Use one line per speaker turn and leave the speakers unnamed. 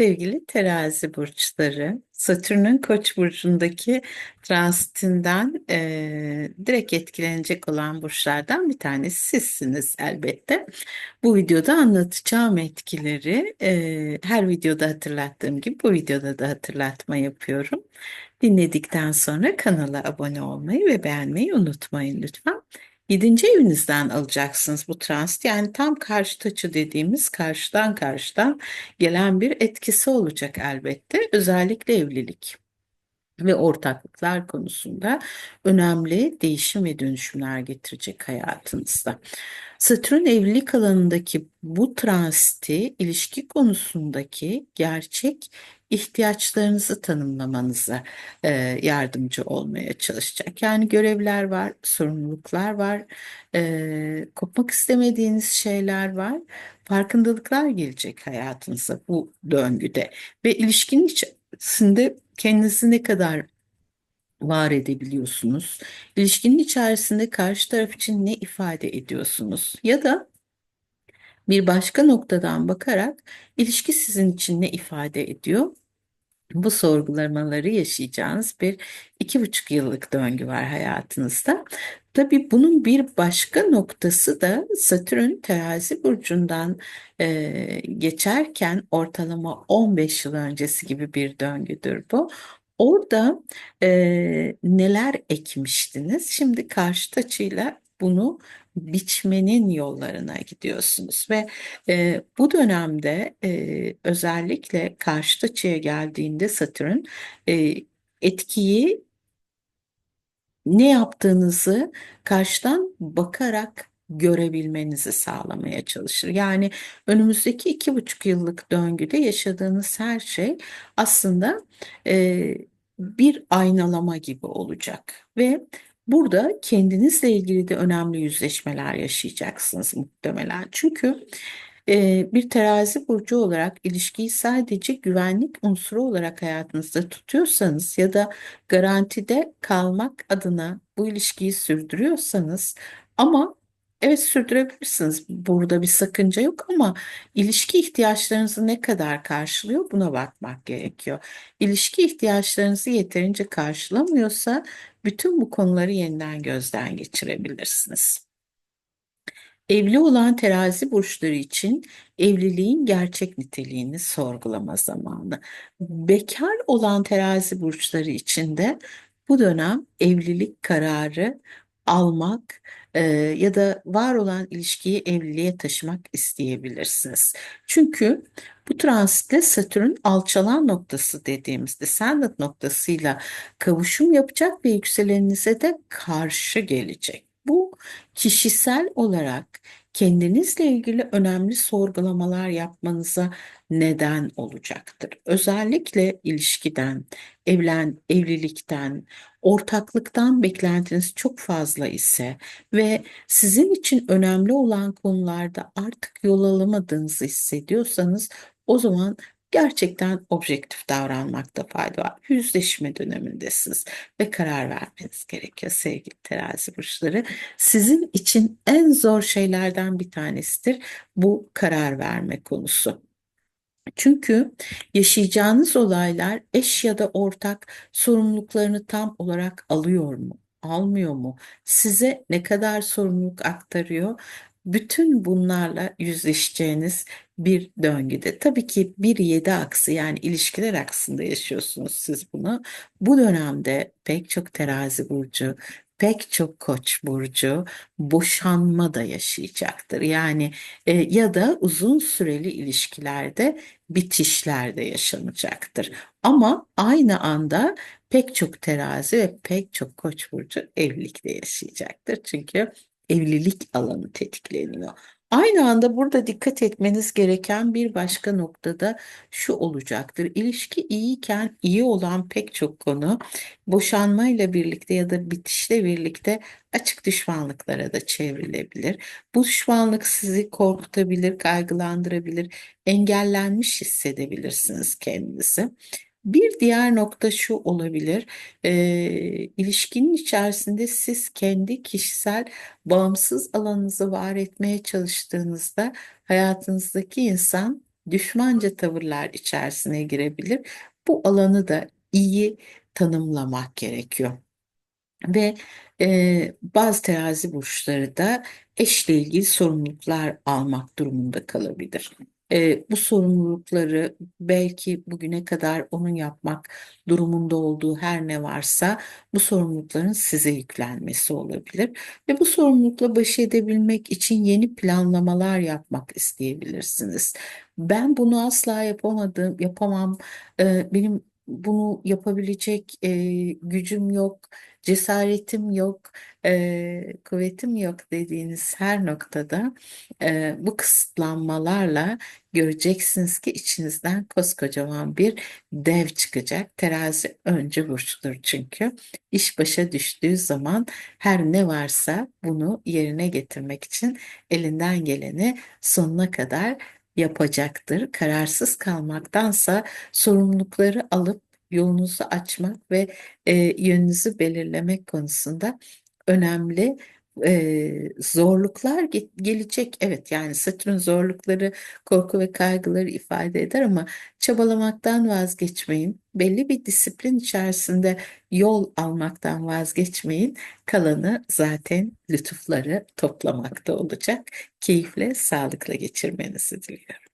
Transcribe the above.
Sevgili terazi burçları, Satürn'ün Koç burcundaki transitinden eee, direkt etkilenecek olan burçlardan bir tanesi sizsiniz elbette. Bu videoda anlatacağım etkileri eee, her videoda hatırlattığım gibi bu videoda da hatırlatma yapıyorum. Dinledikten sonra kanala abone olmayı ve beğenmeyi unutmayın lütfen. Yedinci evinizden alacaksınız bu transit. Yani tam karşı açı dediğimiz karşıdan karşıdan gelen bir etkisi olacak elbette. Özellikle evlilik ve ortaklıklar konusunda önemli değişim ve dönüşümler getirecek hayatınızda. Satürn evlilik alanındaki bu transiti ilişki konusundaki gerçek ihtiyaçlarınızı tanımlamanıza e, yardımcı olmaya çalışacak. Yani görevler var, sorumluluklar var, e, kopmak istemediğiniz şeyler var, farkındalıklar gelecek hayatınıza bu döngüde ve ilişkinin içerisinde kendinizi ne kadar var edebiliyorsunuz? İlişkinin içerisinde karşı taraf için ne ifade ediyorsunuz? Ya da bir başka noktadan bakarak ilişki sizin için ne ifade ediyor? Bu sorgulamaları yaşayacağınız bir iki buçuk yıllık döngü var hayatınızda. Tabii bunun bir başka noktası da Satürn terazi burcundan e, geçerken ortalama 15 yıl öncesi gibi bir döngüdür bu. Orada e, neler ekmiştiniz? Şimdi karşı açıyla bunu biçmenin yollarına gidiyorsunuz ve e, bu dönemde e, özellikle karşı açıya geldiğinde Satürn e, etkiyi ne yaptığınızı karşıdan bakarak görebilmenizi sağlamaya çalışır. Yani önümüzdeki iki buçuk yıllık döngüde yaşadığınız her şey aslında e, bir aynalama gibi olacak ve burada kendinizle ilgili de önemli yüzleşmeler yaşayacaksınız muhtemelen. Çünkü e, bir terazi burcu olarak ilişkiyi sadece güvenlik unsuru olarak hayatınızda tutuyorsanız ya da garantide kalmak adına bu ilişkiyi sürdürüyorsanız ama evet sürdürebilirsiniz. Burada bir sakınca yok ama ilişki ihtiyaçlarınızı ne kadar karşılıyor buna bakmak gerekiyor. İlişki ihtiyaçlarınızı yeterince karşılamıyorsa bütün bu konuları yeniden gözden geçirebilirsiniz. Evli olan terazi burçları için evliliğin gerçek niteliğini sorgulama zamanı. Bekar olan terazi burçları için de bu dönem evlilik kararı almak e, ya da var olan ilişkiyi evliliğe taşımak isteyebilirsiniz. Çünkü bu transitte Satürn alçalan noktası dediğimizde Ascendant noktasıyla kavuşum yapacak ve yükseleninize de karşı gelecek. Bu kişisel olarak kendinizle ilgili önemli sorgulamalar yapmanıza neden olacaktır. Özellikle ilişkiden, evlen, evlilikten, ortaklıktan beklentiniz çok fazla ise ve sizin için önemli olan konularda artık yol alamadığınızı hissediyorsanız o zaman gerçekten objektif davranmakta fayda var. Yüzleşme dönemindesiniz ve karar vermeniz gerekiyor sevgili terazi burçları. Sizin için en zor şeylerden bir tanesidir bu karar verme konusu. Çünkü yaşayacağınız olaylar eş ya da ortak sorumluluklarını tam olarak alıyor mu? Almıyor mu? Size ne kadar sorumluluk aktarıyor? Bütün bunlarla yüzleşeceğiniz bir döngüde. Tabii ki bir yedi aksı yani ilişkiler aksında yaşıyorsunuz siz bunu. Bu dönemde pek çok terazi burcu, pek çok koç burcu boşanma da yaşayacaktır. Yani e, ya da uzun süreli ilişkilerde bitişler de yaşanacaktır. Ama aynı anda pek çok terazi ve pek çok koç burcu evlilikte yaşayacaktır. Çünkü evlilik alanı tetikleniyor. Aynı anda burada dikkat etmeniz gereken bir başka noktada şu olacaktır. İlişki iyiyken iyi olan pek çok konu boşanmayla birlikte ya da bitişle birlikte açık düşmanlıklara da çevrilebilir. Bu düşmanlık sizi korkutabilir, kaygılandırabilir, engellenmiş hissedebilirsiniz kendinizi. Bir diğer nokta şu olabilir, e, ilişkinin içerisinde siz kendi kişisel bağımsız alanınızı var etmeye çalıştığınızda hayatınızdaki insan düşmanca tavırlar içerisine girebilir. Bu alanı da iyi tanımlamak gerekiyor. Ve e, bazı terazi burçları da eşle ilgili sorumluluklar almak durumunda kalabilir. E, bu sorumlulukları belki bugüne kadar onun yapmak durumunda olduğu her ne varsa bu sorumlulukların size yüklenmesi olabilir. Ve bu sorumlulukla baş edebilmek için yeni planlamalar yapmak isteyebilirsiniz. Ben bunu asla yapamadım, yapamam. E, benim bunu yapabilecek e, gücüm yok cesaretim yok, e, kuvvetim yok dediğiniz her noktada e, bu kısıtlanmalarla göreceksiniz ki içinizden koskocaman bir dev çıkacak. Terazi önce burçtur çünkü. İş başa düştüğü zaman her ne varsa bunu yerine getirmek için elinden geleni sonuna kadar yapacaktır. Kararsız kalmaktansa sorumlulukları alıp yolunuzu açmak ve e, yönünüzü belirlemek konusunda önemli e, zorluklar ge- gelecek. Evet yani Satürn zorlukları, korku ve kaygıları ifade eder ama çabalamaktan vazgeçmeyin. Belli bir disiplin içerisinde yol almaktan vazgeçmeyin. Kalanı zaten lütufları toplamakta olacak. Keyifle, sağlıkla geçirmenizi diliyorum.